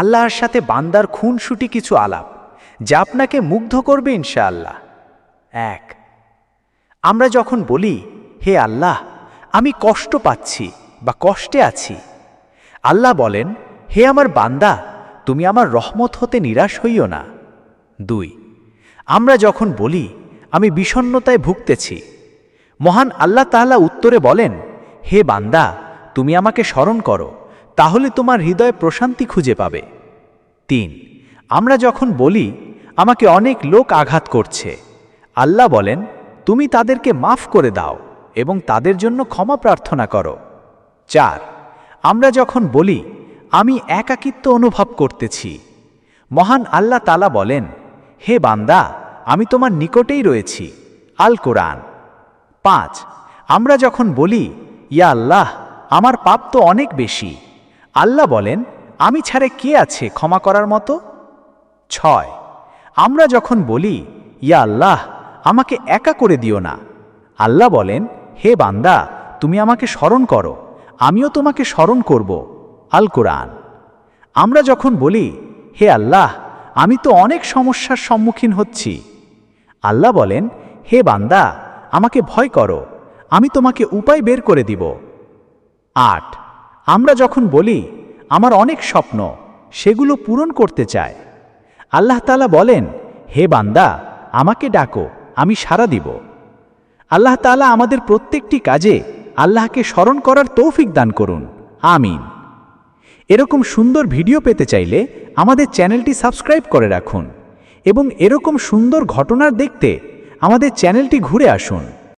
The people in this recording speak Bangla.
আল্লাহর সাথে বান্দার খুনসুটি কিছু আলাপ, যা আপনাকে মুগ্ধ করবে ইনশাআল্লাহ। এক, আমরা যখন বলি, হে আল্লাহ, আমি কষ্ট পাচ্ছি বা কষ্টে আছি। আল্লাহ বলেন, হে আমার বান্দা, তুমি আমার রহমত হতে নিরাশ হইও না। দুই, আমরা যখন বলি, আমি বিষণ্ণতায় ভুগতেছি, মহান আল্লাহ তাআলা উত্তরে বলেন, হে বান্দা, তুমি আমাকে স্মরণ করো। তাহলে তোমার হৃদয়ে প্রশান্তি খুঁজে পাবে। তিন, আমরা যখন বলি, আমাকে অনেক লোক আঘাত করছে। আল্লাহ বলেন, তুমি তাদেরকে মাফ করে দাও এবং তাদের জন্য ক্ষমা প্রার্থনা করো। চার, আমরা যখন বলি, আমি একাকিত্ব অনুভব করতেছি। মহান আল্লাহ তালা বলেন, হে বান্দা, আমি তোমার নিকটেই রয়েছি। আল কোরআন। পাঁচ, আমরা যখন বলি, ইয়া আল্লাহ, আমার পাপ তো অনেক বেশি। আল্লাহ বলেন, আমি ছাড়ে কে আছে ক্ষমা করার মতো? ছয়, আমরা যখন বলি, ইয়া আল্লাহ, আমাকে একা করে দিও না আল্লাহ বলেন, হে বান্দা, তুমি আমাকে স্মরণ করো, আমিও তোমাকে স্মরণ করব আল কোরআন। আমরা যখন বলি, হে আল্লাহ, আমি তো অনেক সমস্যার সম্মুখীন হচ্ছি আল্লাহ বলেন, হে বান্দা, আমাকে ভয় করো, আমি তোমাকে উপায় বের করে দিব আট আমরা যখন বলি, আমার অনেক স্বপ্ন সেগুলো পূরণ করতে চায়। আল্লাহ তালা বলেন, হে বান্দা, আমাকে ডাকো, আমি সাড়া দিব। আল্লাহ তালা আমাদের প্রত্যেকটি কাজে আল্লাহকে স্মরণ করার তৌফিক দান করুন। আমিন। এরকম সুন্দর ভিডিও পেতে চাইলে আমাদের চ্যানেলটি সাবস্ক্রাইব করে রাখুন এবং এরকম সুন্দর ঘটনার দেখতে আমাদের চ্যানেলটি ঘুরে আসুন।